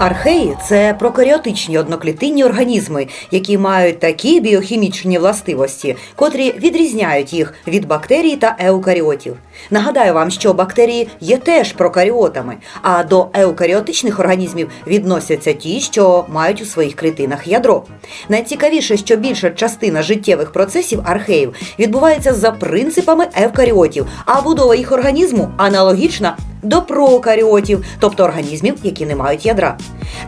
Археї це прокаріотичні одноклітинні організми, які мають такі біохімічні властивості, котрі відрізняють їх від бактерій та еукаріотів. Нагадаю вам, що бактерії є теж прокаріотами, а до еукаріотичних організмів відносяться ті, що мають у своїх клітинах ядро. Найцікавіше, що більша частина життєвих процесів археїв відбувається за принципами евкаріотів, а будова їх організму аналогічна до прокаріотів, тобто організмів, які не мають ядра.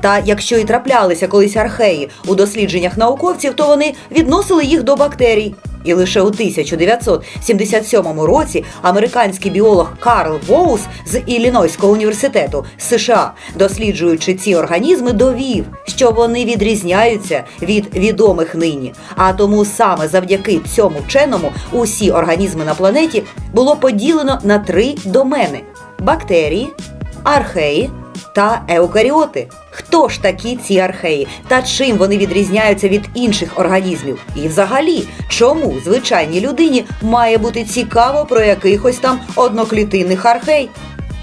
Та якщо і траплялися колись археї у дослідженнях науковців, то вони відносили їх до бактерій. І лише у 1977 році американський біолог Карл Воус з Іллінойського університету США, досліджуючи ці організми, довів, що вони відрізняються від відомих нині. А тому саме завдяки цьому вченому усі організми на планеті було поділено на три домени: бактерії, археї та еукаріоти. Хто ж такі ці археї та чим вони відрізняються від інших організмів? І взагалі, чому звичайній людині має бути цікаво про якихось там одноклітинних архей?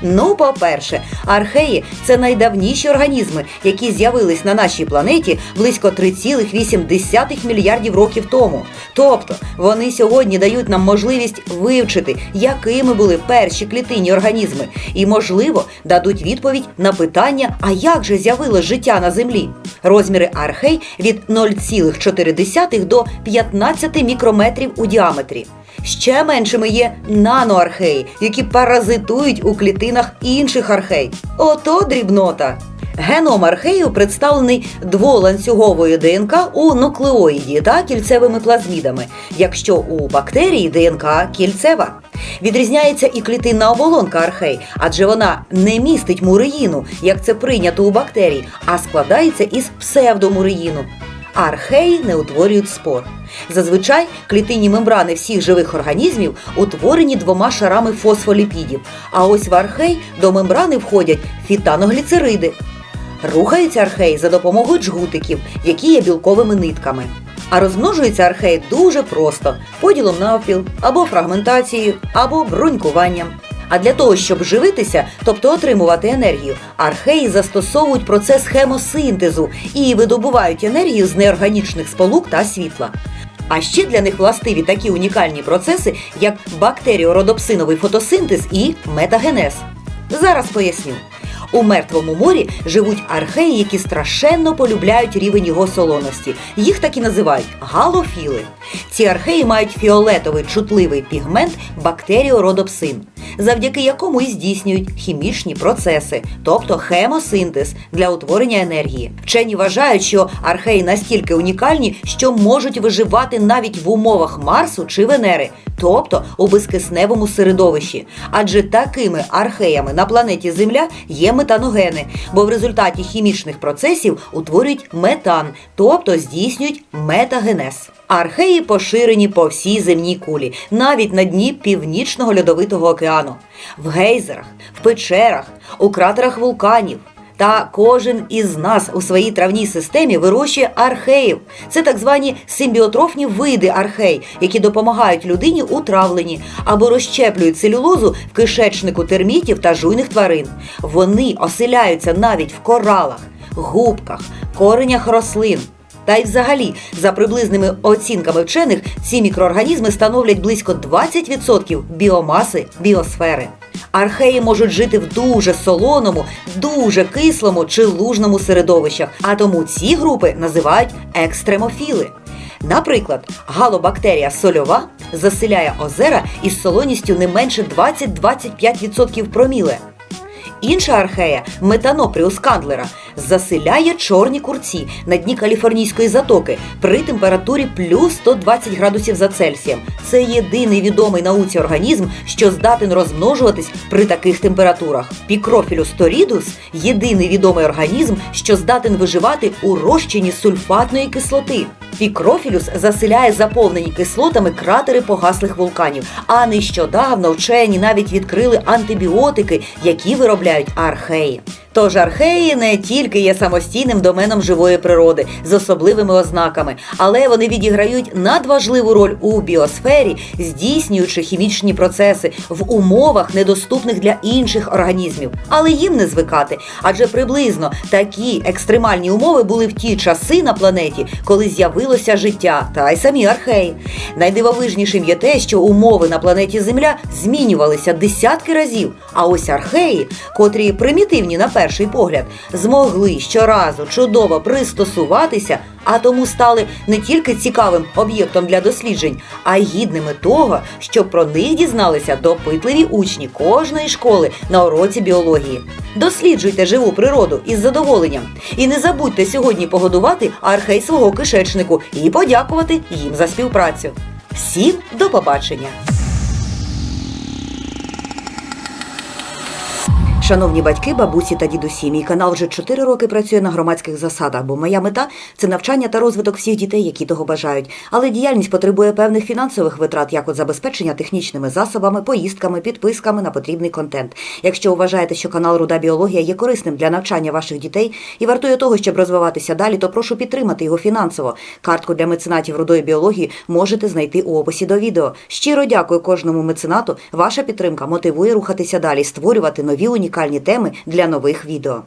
Ну, по-перше, археї це найдавніші організми, які з'явились на нашій планеті близько 3,8 мільярдів років тому. Тобто вони сьогодні дають нам можливість вивчити, якими були перші клітинні організми, і, можливо, дадуть відповідь на питання, а як же з'явилось життя на землі. Розміри архей від 0,4 до 15 мікрометрів у діаметрі. Ще меншими є наноархеї, які паразитують у клітинах інших архей. Ото дрібнота. Геном архею представлений дволанцюговою ДНК у нуклеоїді та кільцевими плазмідами, якщо у бактерії ДНК кільцева. Відрізняється і клітинна оболонка архей, адже вона не містить муреїну, як це прийнято у бактерій, а складається із псевдомуреїну. Археї не утворюють спор. Зазвичай клітинні мембрани всіх живих організмів утворені двома шарами фосфоліпідів. А ось в архей до мембрани входять фітаногліцериди. Рухаються археї за допомогою джгутиків, які є білковими нитками. А розмножуються археї дуже просто поділом навпіл, або фрагментацією, або брунькуванням. А для того, щоб живитися, тобто отримувати енергію, археї застосовують процес хемосинтезу і видобувають енергію з неорганічних сполук та світла. А ще для них властиві такі унікальні процеси, як бактеріородопсиновий фотосинтез і метагенез. Зараз поясню. У мертвому морі живуть археї, які страшенно полюбляють рівень його солоності. Їх так і називають галофіли. Ці археї мають фіолетовий чутливий пігмент бактеріородопсин, завдяки якому і здійснюють хімічні процеси, тобто хемосинтез для утворення енергії. Вчені вважають, що археї настільки унікальні, що можуть виживати навіть в умовах Марсу чи Венери, тобто у безкисневому середовищі. Адже такими археями на планеті Земля є метаногени, бо в результаті хімічних процесів утворюють метан, тобто здійснюють метагенез. Археї поширені по всій земній кулі, навіть на дні північного льодовитого океану, в гейзерах, в печерах, у кратерах вулканів. Та кожен із нас у своїй травній системі вирощує археїв. Це так звані симбіотрофні види архей, які допомагають людині у травленні або розщеплюють целюлозу в кишечнику термітів та жуйних тварин. Вони оселяються навіть в коралах, губках, коренях рослин. Та й взагалі, за приблизними оцінками вчених, ці мікроорганізми становлять близько 20% біомаси біосфери. Археї можуть жити в дуже солоному, дуже кислому чи лужному середовищах, а тому ці групи називають екстремофіли. Наприклад, галобактерія сольова заселяє озера із солоністю не менше 20-25% проміле. Інша архея метанопріус кандлера заселяє чорні курці на дні каліфорнійської затоки при температурі плюс 120 градусів за Цельсієм. Це єдиний відомий науці організм, що здатен розмножуватись при таких температурах. Пікрофілюс торідус єдиний відомий організм, що здатен виживати у розчині сульфатної кислоти. Пікрофілюс заселяє заповнені кислотами кратери погаслих вулканів. А нещодавно вчені навіть відкрили антибіотики, які виробляють археї. Тож археї не тільки є самостійним доменом живої природи з особливими ознаками, але вони відіграють надважливу роль у біосфері, здійснюючи хімічні процеси в умовах, недоступних для інших організмів. Але їм не звикати, адже приблизно такі екстремальні умови були в ті часи на планеті, коли з'явилося життя, та й самі археї. Найдивовижнішим є те, що умови на планеті Земля змінювалися десятки разів. А ось археї, котрі примітивні на перший погляд, змогли щоразу чудово пристосуватися, а тому стали не тільки цікавим об'єктом для досліджень, а й гідними того, щоб про них дізналися допитливі учні кожної школи на уроці біології. Досліджуйте живу природу із задоволенням. І не забудьте сьогодні погодувати архей свого кишечнику і подякувати їм за співпрацю. Всім до побачення! Шановні батьки, бабусі та дідусі, мій канал вже 4 роки працює на громадських засадах, бо моя мета це навчання та розвиток всіх дітей, які того бажають. Але діяльність потребує певних фінансових витрат, як от забезпечення технічними засобами, поїздками, підписками на потрібний контент. Якщо вважаєте, що канал Руда Біологія є корисним для навчання ваших дітей і вартує того, щоб розвиватися далі, то прошу підтримати його фінансово. Картку для меценатів рудої біології можете знайти у описі до відео. Щиро дякую кожному меценату. Ваша підтримка мотивує рухатися далі, створювати нові унікальні теми для нових відео.